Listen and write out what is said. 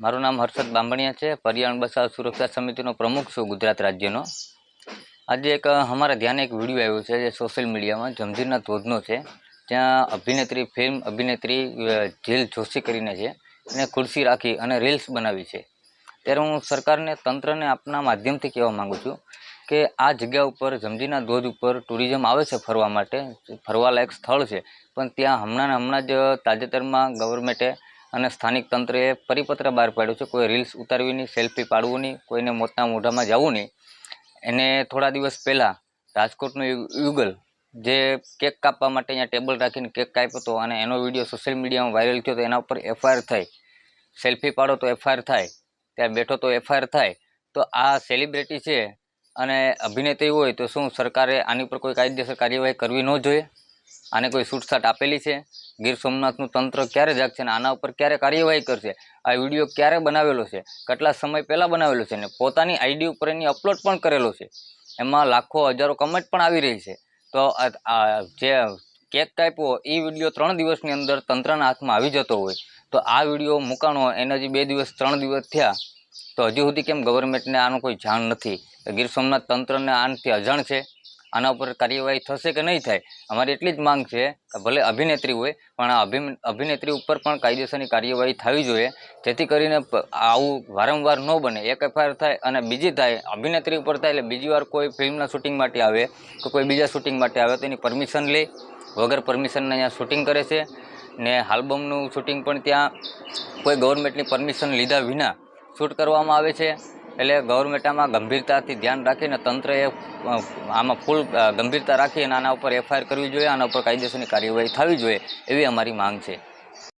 મારું નામ હર્ષદ બાંભણિયા છે. પર્યાવરણ બચાવ સુરક્ષા સમિતિનો પ્રમુખ છું ગુજરાત રાજ્યનો. આજે એક અમારા ધ્યાને એક વીડિયો આવ્યો છે જે સોશિયલ મીડિયામાં જમજીરના ધોધનો છે. ત્યાં અભિનેત્રી, ફિલ્મ અભિનેત્રી જીલ જોશી કરીને છે. એને ખુરશી રાખી અને રીલ્સ બનાવી છે. ત્યારે હું સરકારને, તંત્રને આપના માધ્યમથી કહેવા માગું છું કે આ જગ્યા ઉપર જમજીના ધોધ ઉપર ટુરિઝમ આવે છે ફરવા માટે. ફરવાલાયક સ્થળ છે. પણ ત્યાં હમણાં હમણાં જ તાજેતરમાં ગવર્મેન્ટે અને સ્થાનિક તંત્રએ પરિપત્ર બહાર પાડ્યો છે. કોઈ રીલ્સ ઉતારવી નહીં સેલ્ફી પાડવું નહીં, કોઈને મોતના મોઢામાં જવું નહીં. એને થોડા દિવસ પહેલાં રાજકોટનું યુગલ જે કેક કાપવા માટે અહીંયા ટેબલ રાખીને કેક કાપ્યો હતો અને એનો વીડિયો સોશિયલ મીડિયામાં વાયરલ થયો તો એના ઉપર એફઆઈઆર થઈ. સેલ્ફી પાડો તો એફઆઈઆર થાય, ત્યાં બેઠો તો એફઆઈઆર થાય. તો આ સેલિબ્રિટી છે અને અભિનેત્રી હોય તો શું સરકારે આની ઉપર કોઈ કાયદેસર કાર્યવાહી કરવી ન જોઈએ? આને કોઈ છૂટછાટ આપેલી છે? ગીર સોમનાથનું તંત્ર ક્યારે જાગશે અને આના ઉપર ક્યારે કાર્યવાહી કરશે? આ વીડિયો ક્યારે બનાવેલો છે? કેટલા સમય પહેલાં બનાવેલો છે? ને પોતાની આઈડી ઉપર એની અપલોડ પણ કરેલો છે. એમાં લાખો, હજારો કમેન્ટ પણ આવી રહી છે. તો જે કેક કાપ્યો એ વીડિયો ત્રણ દિવસની અંદર તંત્રના હાથમાં આવી જતો હોય. તો આ વીડિયો મૂકાણો એના હજી બે દિવસ, ત્રણ દિવસ થયા, તો હજુ સુધી કેમ ગવર્મેન્ટને આનું કોઈ જાણ નથી? ગીર સોમનાથ તંત્રને આનાથી અજાણ છે? આના ઉપર કાર્યવાહી થશે કે નહીં થાય, અમારી એટલી જ માંગ છે કે ભલે અભિનેત્રી હોય, પણ આ અભિનેત્રી ઉપર પણ કાયદેસરની કાર્યવાહી થવી જોઈએ, જેથી કરીને આવું વારંવાર ન બને. એક એફઆઈઆર થાય અને બીજી થાય, અભિનેત્રી ઉપર થાય એટલે બીજી વાર કોઈ ફિલ્મના શૂટિંગ માટે આવે કે કોઈ બીજા શૂટિંગ માટે આવે, તો એની પરમિશન લે. વગર પરમિશનના અહીંયા શૂટિંગ કરે છે. ને આલ્બમનું શૂટિંગ પણ ત્યાં કોઈ ગવર્મેન્ટની પરમિશન લીધા વિના શૂટ કરવામાં આવે છે. એટલે ગવર્મેન્ટ આમાં ગંભીરતાથી ધ્યાન રાખીને તંત્રએ આમાં ફૂલ ગંભીરતા રાખી અને આના ઉપર એફઆઈઆર કરવી જોઈએ, આના ઉપર કાયદેસરની કાર્યવાહી થવી જોઈએ, એવી અમારી માંગ છે.